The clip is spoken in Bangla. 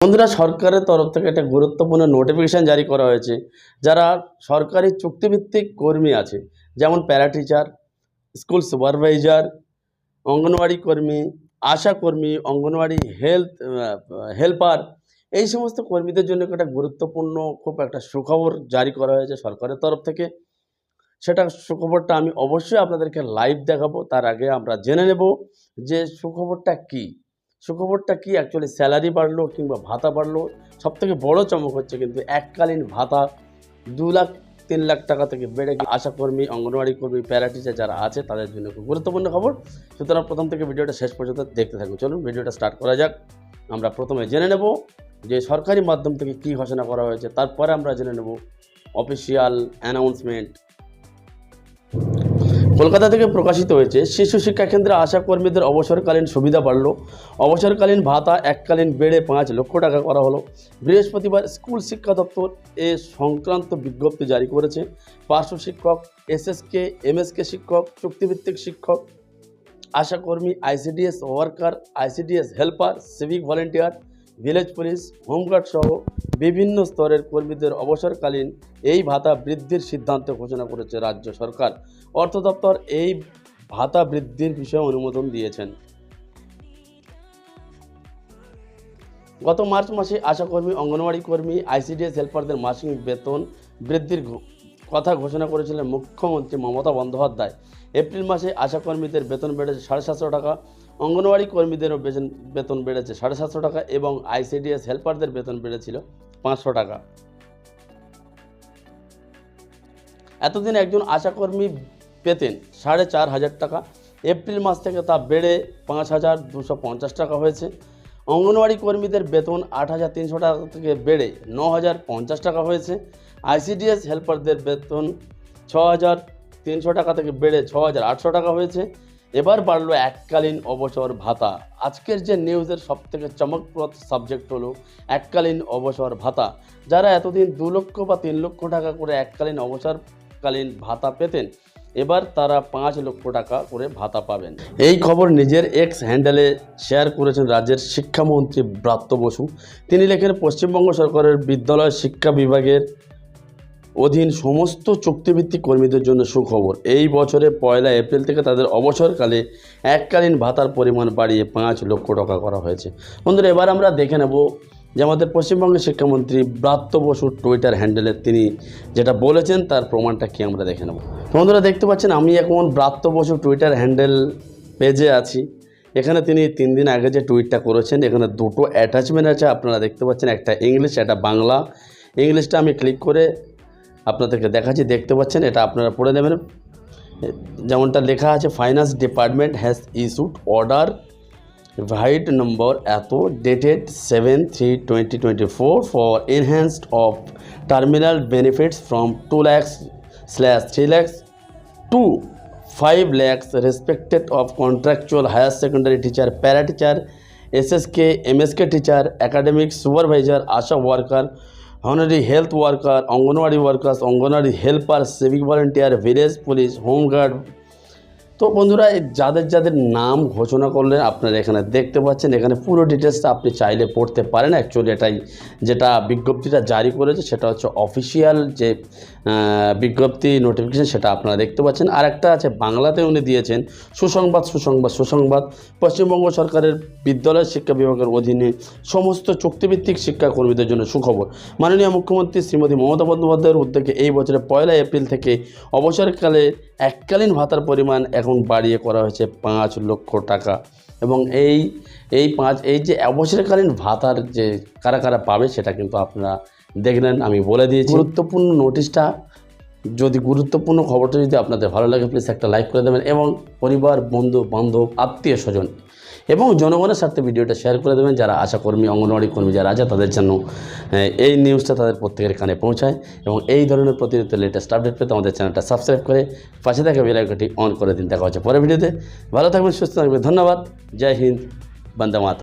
বন্ধুরা, সরকারের তরফ থেকে একটা গুরুত্বপূর্ণ নোটিফিকেশান জারি করা হয়েছে। যারা সরকারি চুক্তিভিত্তিক কর্মী আছে, যেমন para teacher school supervisor anganwadi কর্মী, আশা কর্মী, অঙ্গনওয়াড়ি হেলথ হেল্পার এই সমস্ত কর্মীদের জন্য একটা গুরুত্বপূর্ণ, খুব একটা সুখবর জারি করা হয়েছে সরকারের তরফ থেকে। সেটা সুখবরটা আমি অবশ্যই আপনাদেরকে লাইভ দেখাবো। তার আগে আমরা জেনে নেব যে সুখবরটা কী। সুখবরটা কি? অ্যাকচুয়ালি স্যালারি বাড়লো কিংবা ভাতা বাড়লো সব থেকে বড়ো চমক হচ্ছে কিন্তু এককালীন ভাতা দু লাখ, তিন লাখ টাকা থেকে বেড়ে গিয়ে আশাকর্মী অঙ্গনওয়াড়ি কর্মী প্যারা টিচার যারা আছে তাদের জন্য খুব গুরুত্বপূর্ণ খবর। সুতরাং প্রথম থেকে ভিডিওটা শেষ পর্যন্ত দেখতে থাকুন। চলুন ভিডিওটা স্টার্ট করা যাক। আমরা প্রথমে জেনে নেব যে সরকারি মাধ্যম থেকে কী ঘোষণা করা হয়েছে। তারপরে আমরা জেনে নেব অফিসিয়াল অ্যানাউন্সমেন্ট কলকাতা থেকে প্রকাশিত হয়েছে, শিশু শিক্ষা কেন্দ্রে আশা কর্মীদের অবসরকালীন সুবিধা বাড়ল। অবসরকালীন ভাতা এককালীন বেড়ে পাঁচ লক্ষ টাকা করা হলো। বৃহস্পতিবার স্কুল শিক্ষা দপ্তর এ সংক্রান্ত বিজ্ঞপ্তি জারি করেছে। পার্শ্ব শিক্ষক, এসএসকে, এমএসকে শিক্ষক, চুক্তিভিত্তিক শিক্ষক, আশাকর্মী, ICDS worker, ICDS helper, civic volunteer village police, home guard সহ বিভিন্ন স্তরের কর্মীদের অবসরকালীন এই ভাতা বৃদ্ধির সিদ্ধান্ত ঘোষণা করেছে রাজ্য সরকার। অর্থ দপ্তর এই ভাতা বৃদ্ধির বিষয়ে অনুমোদন দিয়েছেন। গত মার্চ মাসে আশাকর্মী অঙ্গনওয়াড়ি কর্মী, আইসিডিএস হেল্পারদের মাসিক বেতন বৃদ্ধির কথা ঘোষণা করেছিলেন মুখ্যমন্ত্রী মমতা বন্দ্যোপাধ্যায়। এপ্রিল মাসে আশাকর্মীদের বেতন বেড়েছে সাড়ে সাতশো টাকা। অঙ্গনওয়াড়ি কর্মীদেরও বেতন বেতন বেড়েছে সাড়ে সাতশো টাকা এবং আইসিডিএস হেল্পারদের বেতন বেড়েছিল পাঁচশো টাকা। এতদিন একজন আশাকর্মী পেতেন সাড়ে চার হাজার টাকা। এপ্রিল মাস থেকে তা বেড়ে পাঁচ হাজার দুশো পঞ্চাশ টাকা হয়েছে। অঙ্গনওয়াড়ি কর্মীদের বেতন আট হাজার তিনশো টাকা থেকে বেড়ে ন হাজার পঞ্চাশ টাকা হয়েছে। আইসিডিএস হেল্পারদের বেতন ছ হাজার তিনশো টাকা থেকে বেড়ে ছ হাজার আটশো টাকা হয়েছে। এবার বাড়লো এককালীন অবসর ভাতা। আজকের যে নিউজের সব থেকে চমকপ্রদ সাবজেক্ট হলো এককালীন অবসর ভাতা। যারা এতদিন দু লক্ষ বা তিন লক্ষ টাকা করে এককালীন অবসরকালীন ভাতা পেতেন, এবার তারা পাঁচ লক্ষ টাকা করে ভাতা পাবেন। এই খবর নিজের এক্স হ্যান্ডেলে শেয়ার করেছেন রাজ্যের শিক্ষামন্ত্রী ব্রাত্য বসু। তিনি লেখেন, পশ্চিমবঙ্গ সরকারের বিদ্যালয় শিক্ষা বিভাগের অধীন সমস্ত চুক্তিভিত্তিক কর্মীদের জন্য সুখবর। এই বছরে পয়লা এপ্রিল থেকে তাদের অবসরকালে এককালীন ভাতার পরিমাণ বাড়িয়ে পাঁচ লক্ষ টাকা করা হয়েছে। বন্ধুরা, এবার আমরা দেখে নেব যে আমাদের পশ্চিমবঙ্গের শিক্ষামন্ত্রী ব্রাত্য বসুর টুইটার হ্যান্ডেলে তিনি যেটা বলেছেন, তার প্রমাণটা কি আমরা দেখে নেব। বন্ধুরা, দেখতে পাচ্ছেন, আমি এখন ব্রাত্য বসু টুইটার হ্যান্ডেল পেজে আছি। এখানে তিনি তিন দিন আগে যে টুইটটা করেছেন, এখানে দুটো অ্যাটাচমেন্ট আছে। আপনারা দেখতে পাচ্ছেন, একটা ইংলিশ একটা বাংলা। ইংলিশটা আমি ক্লিক করে আপনাদেরকে দেখাচ্ছি, দেখতে পাচ্ছেন, এটা আপনারা পড়ে নেবেন। যেমনটা লেখা আছে finance department has issued order vide number এত dated seven three twenty twenty four for enhanced of terminal benefits from two lakhs slash three lakhs to five lakhs respected of contractual higher secondary teacher para teacher SSK MSK teacher academic supervisor ASHA worker honorary health worker Anganwadi workers Anganwadi helper civic volunteer village police home guard তো বন্ধুরা যাদের যাদের নাম ঘোষণা করলেন আপনারা এখানে দেখতে পাচ্ছেন। এখানে পুরো ডিটেলসটা আপনি চাইলে পড়তে পারেন। অ্যাকচুয়ালি এটাই যেটা বিজ্ঞপ্তিটা জারি করেছে, সেটা হচ্ছে অফিসিয়াল যে বিজ্ঞপ্তি নোটিফিকেশন সেটা আপনারা দেখতে পাচ্ছেন। আর একটা আছে, বাংলাতে উনি দিয়েছেন, সুসংবাদ সুসংবাদ সুসংবাদ। পশ্চিমবঙ্গ সরকারের বিদ্যালয় শিক্ষা বিভাগের অধীনে সমস্ত চুক্তিভিত্তিক শিক্ষাকর্মীদের জন্য সুখবর। মাননীয় মুখ্যমন্ত্রী শ্রীমতী মমতা বন্দ্যোপাধ্যায়ের উদ্যোগে এই বছরের পয়লা এপ্রিল থেকে অবসরকালে এককালীন ভাতার পরিমাণ এখন বাড়িয়ে করা হয়েছে পাঁচ লক্ষ টাকা। এবং এই এই পাঁচ, এই যে অবসরকালীন ভাতার যে কারা কারা পাবে সেটা কিন্তু আপনারা দেখলেন, আমি বলে দিয়েছি। গুরুত্বপূর্ণ নোটিশটা যদি গুরুত্বপূর্ণ খবরটা যদি আপনাদের ভালো লাগে প্লিজ একটা লাইক করে দেবেন এবং পরিবার, বন্ধু, বান্ধব, আত্মীয় স্বজন এবং জনগণের স্বার্থে ভিডিওটা শেয়ার করে দেবেন। যারা আশাকর্মী, অঙ্গনওয়াড়ি কর্মী, যারা আছে, তাদের জন্য এই নিউজটা তাদের প্রত্যেকের কানে পৌঁছায় এবং এই ধরনের প্রতিনিয়ত লেটেস্ট আপডেট পেতে আমাদের চ্যানেলটা সাবস্ক্রাইব করে পাশে থাকা বেলাইকনটি অন করে দিন। দেখা হচ্ছে পরের ভিডিওতে। ভালো থাকবেন, সুস্থ থাকবেন। ধন্যবাদ। জয় হিন্দ, বন্দে